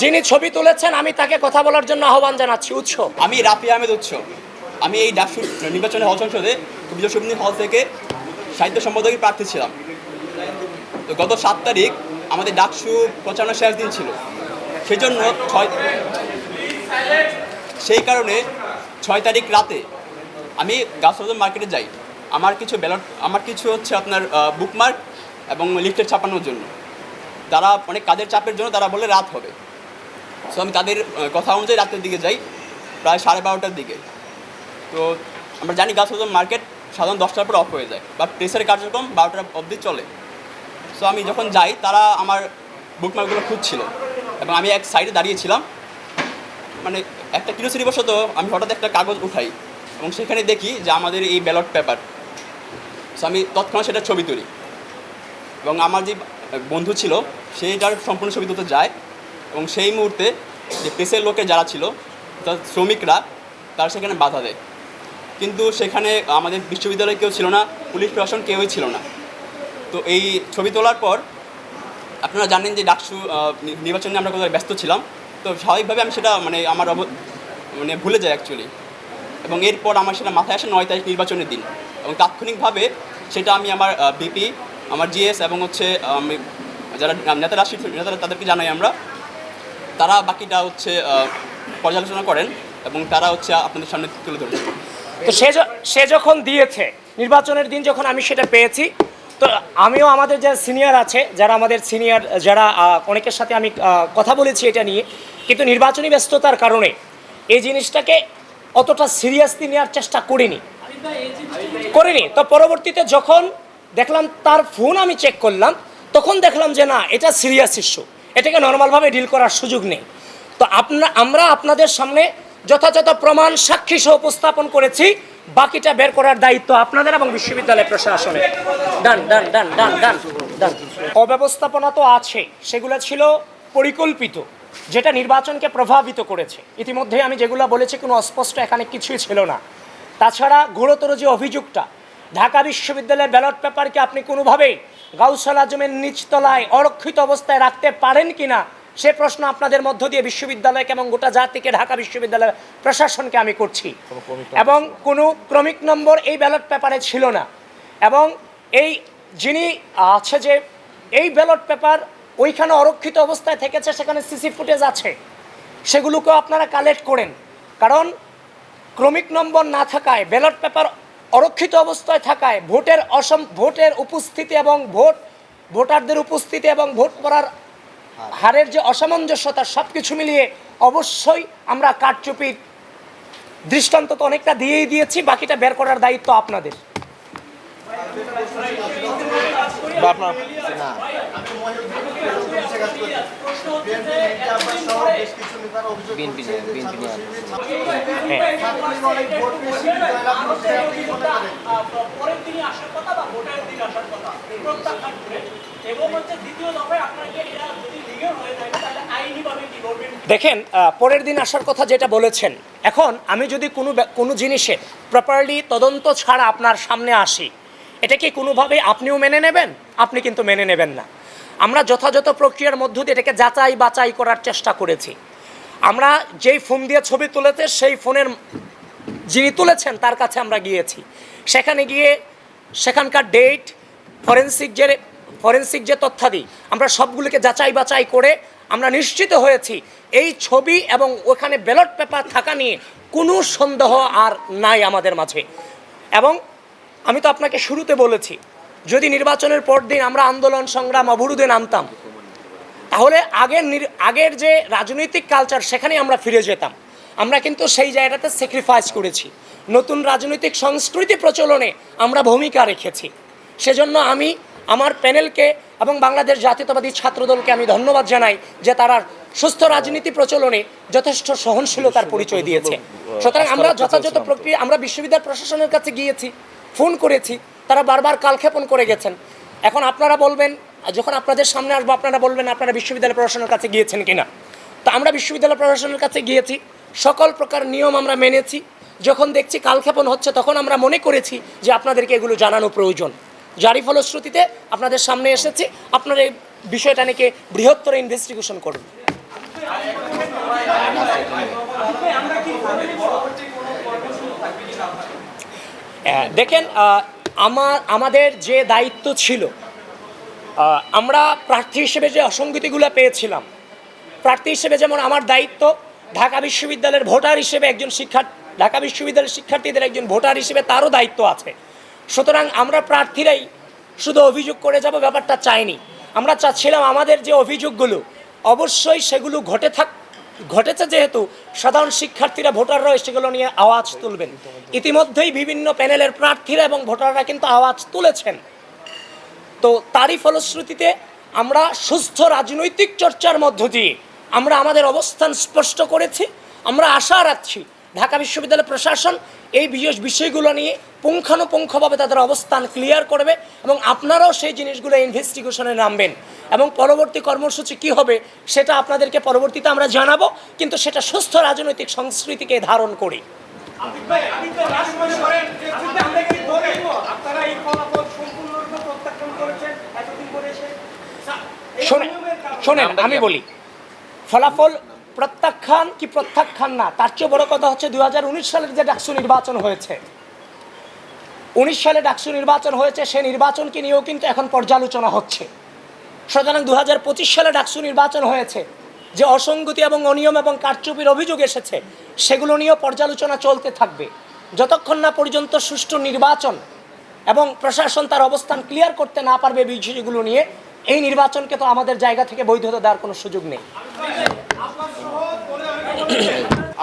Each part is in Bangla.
যিনি ছবি তুলেছেন, আমি তাকে কথা বলার জন্য আহ্বান জানাচ্ছি। উৎস। আমি রাফি আহমেদ উৎস। আমি এই ডাকসু নির্বাচনী হল সংসদে বিজয় হল থেকে সাহিত্য সম্পাদকের প্রার্থী ছিলাম। তো গত সাত তারিখ আমাদের ডাকসু প্রচারণার শেষ দিন ছিল। সেই জন্য ছয় সেই কারণে ছয় তারিখ রাতে আমি গাছবাজার মার্কেটে যাই। আমার কিছু ব্যালট আমার কিছু হচ্ছে আপনার বুকমার্ক এবং লিফটের ছাপানোর জন্য। তারা অনেক কাজের চাপের জন্য তারা বলে রাত হবে। সো আমি তাদের কথা অনুযায়ী রাতের দিকে যাই, প্রায় সাড়ে বারোটার দিকে। তো, আমরা জানি গাছবাজার মার্কেট সাধারণ দশটার পর অফ হয়ে যায় বা প্রেসের কার্যক্রম বারোটা অবধি চলে। সো আমি যখন যাই, তারা আমার বুকমার্কগুলো খুঁজছিল, এবং আমি এক সাইডে দাঁড়িয়েছিলাম মানে একটা কিউরিয়াসিটি বশত আমি হঠাৎ একটা কাগজ উঠাই, এবং সেখানে দেখি যে আমাদের এই ব্যালট পেপার সো আমি তৎক্ষণাৎ সেটা ছবি তুলি। এবং আমার যে বন্ধু ছিল সেইটার সম্পূর্ণ ছবি তুলতে যায় এবং সেই মুহূর্তে যে প্রেসের লোকে যারা ছিল অর্থাৎ শ্রমিকরা, তারা সেখানে বাধা দেয়। কিন্তু সেখানে আমাদের বিশ্ববিদ্যালয়ে কেউ ছিল না, পুলিশ প্রশাসন কেউই ছিল না। তো এই ছবি তোলার পর আপনারা জানেন যে ডাকসু নির্বাচনে আমরা কোথাও ব্যস্ত ছিলাম। তো স্বাভাবিকভাবে আমি সেটা মানে আমার মানে ভুলে যাই অ্যাকচুয়ালি এবং এরপর আমার সেটা মাথায় আসে নয় তারিখ নির্বাচনের দিন। এবং তাৎক্ষণিকভাবে সেটা আমি আমার বিপি, আমার জিএস এবং হচ্ছে আমি যারা নেতারা নেতারা তাদেরকে জানাই আমরা। তারা বাকিটা হচ্ছে পর্যালোচনা করেন এবং তারা হচ্ছে আপনাদের সামনে তুলে ধরেন। তো সে সে যখন দিয়েছে, নির্বাচনের দিন যখন আমি সেটা পেয়েছি, তো আমিও আমাদের যে সিনিয়র আছে, যারা আমাদের সিনিয়র, যারা অনেকের সাথে আমি কথা বলেছি এটা নিয়ে, কিন্তু নির্বাচনী ব্যস্ততার কারণে এই জিনিসটাকে অতটা সিরিয়াসলি নেওয়ার চেষ্টা করিনি। করিনি। তো পরবর্তীতে যখন দেখলাম তার ফোন আমি চেক করলাম, তখন দেখলাম যে না, এটা সিরিয়াস ইস্যু এটাকে নর্মালভাবে ডিল করার সুযোগ নেই। তো আপনা আমরা আপনাদের সামনে যথাযথ প্রমাণ, সাক্ষী সহ উপস্থাপন করেছি। বাকিটা বের করার দায়িত্ব আপনাদের এবং বিশ্ববিদ্যালয় প্রশাসনে। ডান ডান ডান ডান ডান ডান অব্যবস্থাপনা তো আছে, সেগুলো ছিল পরিকল্পিত, যেটা নির্বাচনকে প্রভাবিত করেছে। ইতিমধ্যে আমি যেগুলো বলেছি, কোনো অস্পষ্ট এখানে কিছুই ছিল না। তাছাড়া ঘোরতর যে অভিযোগটা ঢাকা বিশ্ববিদ্যালয়ের ব্যালট পেপারকে আপনি কোনোভাবেই গাউসাল আজমের নিচতলায় অরক্ষিত অবস্থায় রাখতে পারেন কিনা সে প্রশ্ন আপনাদের মধ্য দিয়ে বিশ্ববিদ্যালয়কে এবং গোটা জাতিকে ঢাকা বিশ্ববিদ্যালয়ের প্রশাসনকে আমি করছি। এবং কোনো ক্রমিক নম্বর এই ব্যালট পেপারে ছিল না। এবং এই যিনি আছে যে এই ব্যালট পেপার ওইখানে অরক্ষিত অবস্থায় থেকেছে সেখানে সিসি ফুটেজ আছে। সেগুলোকেও আপনারা কালেক্ট করেন। কারণ ক্রমিক নম্বর না থাকায় ব্যালট পেপার অরক্ষিত অবস্থায় থাকায় ভোটের অসম, ভোটের উপস্থিতি এবং ভোট, ভোটারদের উপস্থিতি এবং ভোট পড়ার হারের যে অসামঞ্জস্যতা সব কিছু মিলিয়ে অবশ্যই আমরা কারচুপির দৃষ্টান্ত তো অনেকটা দিয়েই দিয়েছি, বাকিটা বের করার দায়িত্ব আপনাদের। বা আপনার না। হ্যাঁ হয়ে। দেখেন পরের দিন আসার কথা যেটা বলেছেন এখন আমি যদি কোনো ব্যা- কোনো জিনিসের প্রপারলি তদন্ত ছাড়া আপনার সামনে আসি এটা কি কোনোভাবে আপনিও মেনে নেবেন? আপনি কিন্তু মেনে নেবেন না। আমরা যথাযথ প্রক্রিয়ার মধ্য দিয়ে এটাকে যাচাই বাচাই করার চেষ্টা করেছি। আমরা যেই ফোন দিয়ে ছবি তুলেছে, সেই ফোনের যিনি তুলেছেন, তার কাছে আমরা গিয়েছি। সেখানে গিয়ে সেখানকার ডেট ফরেন্সিক যে ফরেন্সিক যে তথ্যাদি, আমরা সবগুলোকে যাচাই বাচাই করে আমরা নিশ্চিত হয়েছি, এই ছবি এবং ওখানে ব্যালট পেপার থাকা নিয়ে কোনো সন্দেহ আর নাই আমাদের মাঝে। এবং আমি তো আপনাকে শুরুতে বলেছি যদি নির্বাচনের পর দিন আমরা আন্দোলন সংগ্রাম অবরোধে নামতাম তাহলে আগের আগের যে রাজনৈতিক কালচার সেখানে আমরা ফিরে যেতাম। আমরা কিন্তু সেই জায়গাটাতে স্যাক্রিফাইস করেছি। নতুন রাজনৈতিক সংস্কৃতি প্রচলনে আমরা ভূমিকা রেখেছি। সেজন্য আমি আমার প্যানেলকে এবং বাংলাদেশ জাতীয়তাবাদী ছাত্রদলকে আমি ধন্যবাদ জানাই যে তারা সুস্থ রাজনীতি প্রচলনে যথেষ্ট সহনশীলতার পরিচয় দিয়েছে। সুতরাং আমরা যথাযথ প্রক্রিয়া আমরা বিশ্ববিদ্যালয় প্রশাসনের কাছে গিয়েছি। ফোন করেছি, তারা বারবার কালক্ষেপণ করে গেছেন। এখন আপনারা বলবেন, যখন আপনাদের সামনে আসব, আপনারা বলবেন, আপনারা বিশ্ববিদ্যালয় প্রশাসনের কাছে গিয়েছেন কিনা? তো আমরা বিশ্ববিদ্যালয় প্রশাসনের কাছে গিয়েছি, সকল প্রকার নিয়ম আমরা মেনেছি। যখন দেখছি কালক্ষেপণ হচ্ছে, তখন আমরা মনে করেছি যে আপনাদেরকে এগুলো জানানো প্রয়োজন। যারই ফলশ্রুতিতে আপনাদের সামনে এসেছি, আপনারা এই বিষয়টা নিয়ে বৃহত্তর ইনভেস্টিগেশন করুন। দেখেন আমার, আমাদের যে দায়িত্ব ছিল আমরা প্রার্থী হিসেবে যে অসঙ্গতিগুলো পেয়েছিলাম, প্রার্থী হিসেবে যেমন আমার দায়িত্ব, ঢাকা বিশ্ববিদ্যালয়ের ভোটার হিসেবে একজন শিক্ষা ঢাকা বিশ্ববিদ্যালয়ের শিক্ষার্থীদের একজন ভোটার হিসেবে তারও দায়িত্ব আছে। সুতরাং আমরা প্রার্থীরাই শুধু অভিযোগ করে যাব, ব্যাপারটা চাইনি। আমরা চাচ্ছিলাম আমাদের যে অভিযোগগুলো, অবশ্যই সেগুলো ঘটে থাক ঘটেছে যেহেতু সাধারণ শিক্ষার্থীরা ভোটাররা সেগুলো নিয়ে আওয়াজ তুলবেন। ইতিমধ্যেই বিভিন্ন প্যানেলের প্রার্থীরা এবং ভোটাররা কিন্তু আওয়াজ তুলেছেন। তো তারই ফলশ্রুতিতে আমরা সুস্থ রাজনৈতিক চর্চার মধ্য দিয়ে আমরা আমাদের অবস্থান স্পষ্ট করেছি। আমরা আশা রাখছি ঢাকা বিশ্ববিদ্যালয় প্রশাসন এই বিশেষ বিষয়গুলো নিয়ে পুঙ্খানুপুঙ্খভাবে তাদের অবস্থান ক্লিয়ার করবে এবং আপনারাও সেই জিনিসগুলো ইনভেস্টিগেশনে নামবেন। এবং পরবর্তী কর্মসূচি কি হবে সেটা আপনাদেরকে পরবর্তীতে আমরা জানাব কিন্তু সেটা সুস্থ রাজনৈতিক সংস্কৃতিকে ধারণ করি। শোনেন আমি বলি ফলাফল প্রত্যাখ্যান কি প্রত্যাখ্যান না? তার চেয়ে বড় কথা হচ্ছে দু হাজার উনিশ সালের যে ডাকসু নির্বাচন হয়েছে। উনিশ সালে ডাকসু নির্বাচন হয়েছে, সে নির্বাচনকে নিয়েও কিন্তু এখন পর্যালোচনা হচ্ছে। সুতরাং দু হাজার পঁচিশ সালে ডাকসু নির্বাচন হয়েছে, যে অসঙ্গতি এবং অনিয়ম এবং কারচুপির অভিযোগ এসেছে, সেগুলো নিয়েও পর্যালোচনা চলতে থাকবে। যতক্ষণ না পর্যন্ত সুষ্ঠু নির্বাচন এবং প্রশাসন তার অবস্থান ক্লিয়ার করতে না পারবে বিষয়গুলো নিয়ে, এই নির্বাচনকে তো আমাদের জায়গা থেকে বৈধতা দেওয়ার কোনো সুযোগ নেই।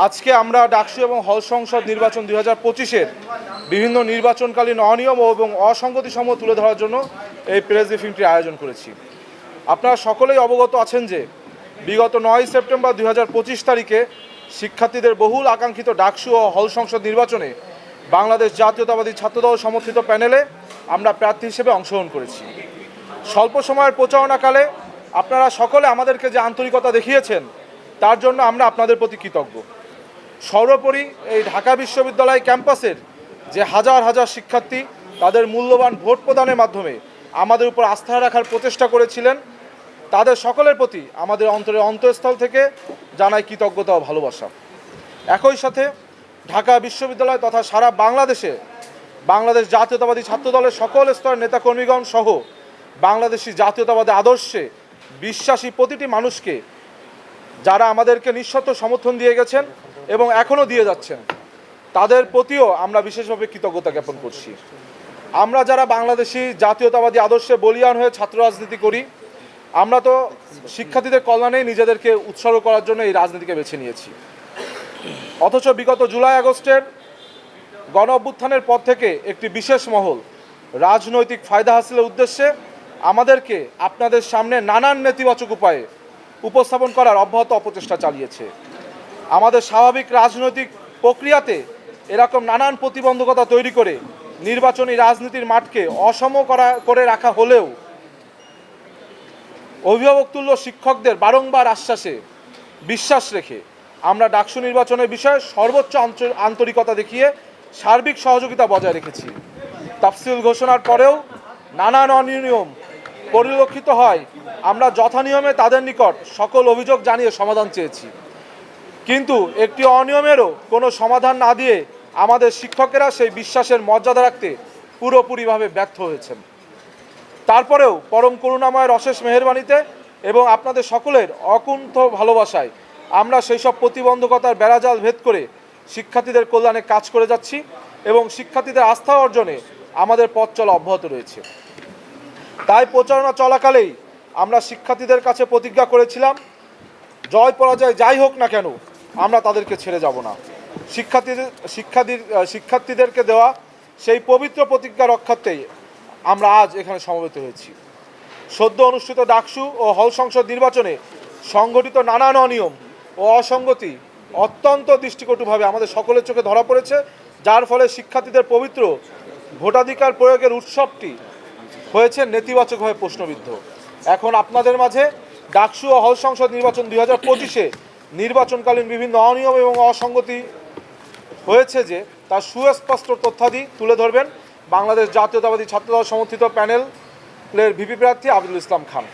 আজকে আমরা ডাকসু এবং হল সংসদ নির্বাচন দুই হাজার পঁচিশের বিভিন্ন নির্বাচনকালীন অনিয়ম এবং অসঙ্গতি সমূহ তুলে ধরার জন্য এই প্রেস ব্রিফিংটি আয়োজন করেছি। আপনারা সকলেই অবগত আছেন যে বিগত নয় সেপ্টেম্বর দুই হাজার পঁচিশ তারিখে শিক্ষার্থীদের বহুল আকাঙ্ক্ষিত ডাকসু ও হল সংসদ নির্বাচনে বাংলাদেশ জাতীয়তাবাদী ছাত্রদল সমর্থিত প্যানেলে আমরা প্রার্থী হিসেবে অংশগ্রহণ করেছি। স্বল্প সময়ের প্রচারণাকালে আপনারা সকলে আমাদেরকে যে আন্তরিকতা দেখিয়েছেন তার জন্য আমরা আপনাদের প্রতি কৃতজ্ঞ। সর্বোপরি এই ঢাকা বিশ্ববিদ্যালয় ক্যাম্পাসের যে হাজার হাজার শিক্ষার্থী, তাদের মূল্যবান ভোট প্রদানের মাধ্যমে আমাদের উপর আস্থা রাখার প্রচেষ্টা করেছিলেন, তাদের সকলের প্রতি আমাদের অন্তরের অন্তঃস্থল থেকে জানাই কৃতজ্ঞতা ও ভালোবাসা। একই সাথে ঢাকা বিশ্ববিদ্যালয় তথা সারা বাংলাদেশে বাংলাদেশ জাতীয়তাবাদী ছাত্রদলের সকল স্তরের নেতাকর্মীগণ সহ বাংলাদেশি জাতীয়তাবাদী আদর্শে বিশ্বাসী প্রতিটি মানুষকে যারা আমাদেরকে নিঃশর্ত সমর্থন দিয়ে গেছেন এবং এখনও দিয়ে যাচ্ছেন, তাদের প্রতিও আমরা বিশেষভাবে কৃতজ্ঞতা জ্ঞাপন করছি। আমরা যারা বাংলাদেশি জাতীয়তাবাদী আদর্শে বলিয়ান হয়ে ছাত্র রাজনীতি করি, আমরা তো শিক্ষার্থীদের কল্যাণেই নিজেদেরকে উৎসর্গ করার জন্য এই রাজনীতিকে বেছে নিয়েছি। অথচ বিগত জুলাই আগস্টের গণ অভ্যুত্থানের পর থেকে একটি বিশেষ মহল, রাজনৈতিক ফায়দা হাসিলের উদ্দেশ্যে আমাদেরকে আপনাদের সামনে নানান নেতিবাচক উপায়ে উপস্থাপন করার অব্যাহত অপচেষ্টা চালিয়েছে। আমাদের স্বাভাবিক রাজনৈতিক প্রক্রিয়াতে এরকম নানান প্রতিবন্ধকতা তৈরি করে নির্বাচনী রাজনীতির মাঠকে অসম করা, করে রাখা হলেও অভিভাবকতুল্য শিক্ষকদের বারংবার আশ্বাসে বিশ্বাস রেখে আমরা ডাকসু নির্বাচনের বিষয়ে সর্বোচ্চ আন্তরিকতা দেখিয়ে সার্বিক সহযোগিতা বজায় রেখেছি। তাফসিল ঘোষণার পরেও নানান অনিয়ম পরিলক্ষিত হয়। আমরা যথানিয়মে তাদের নিকট সকল অভিযোগ জানিয়ে সমাধান চেয়েছি। কিন্তু একটি অনিয়মেরও কোনো সমাধান না দিয়ে আমাদের শিক্ষকেরা সেই বিশ্বাসের মর্যাদা রাখতে পুরোপুরিভাবে ব্যর্থ হয়েছেন। তারপরেও পরম করুণাময়ের অশেষ মেহরবানিতে এবং আপনাদের সকলের অকুণ্ঠ ভালোবাসায় আমরা সেই সব প্রতিবন্ধকতার বেড়াজাল ভেদ করে শিক্ষার্থীদের কল্যাণে কাজ করে যাচ্ছি এবং শিক্ষার্থীদের আস্থা অর্জনে আমাদের পথ চলা অব্যাহত রয়েছে। তাই প্রচারণা চলাকালেই আমরা শিক্ষার্থীদের কাছে প্রতিজ্ঞা করেছিলাম, জয় পরাজয় যাই হোক না কেন, আমরা তাদেরকে ছেড়ে যাব না। শিক্ষার্থীদের শিক্ষার্থী, শিক্ষার্থীদেরকে দেওয়া সেই পবিত্র প্রতিজ্ঞা রক্ষার্থেই আমরা আজ এখানে সমবেত হয়েছি। সদ্য অনুষ্ঠিত ডাকসু ও হল সংসদ নির্বাচনে সংগঠিত নানান অনিয়ম ও অসঙ্গতি অত্যন্ত দৃষ্টিকটুভাবে আমাদের সকলের চোখে ধরা পড়েছে, যার ফলে শিক্ষার্থীদের পবিত্র ভোটাধিকার প্রয়োগের উৎসবটি হয়েছে নেতিবাচকভাবে প্রশ্নবিদ্ধ। এখন আপনাদের মাঝে ডাকসু ও হল সংসদ নির্বাচন দুই হাজার পঁচিশে নির্বাচনকালীন বিভিন্ন অনিয়ম এবং অসঙ্গতি হয়েছে যে তার সুস্পষ্ট তথ্যাদি তুলে ধরবেন বাংলাদেশ জাতীয়তাবাদী ছাত্রদল সমর্থিত প্যানেলের ভিপি প্রার্থী আবদুল ইসলাম খান।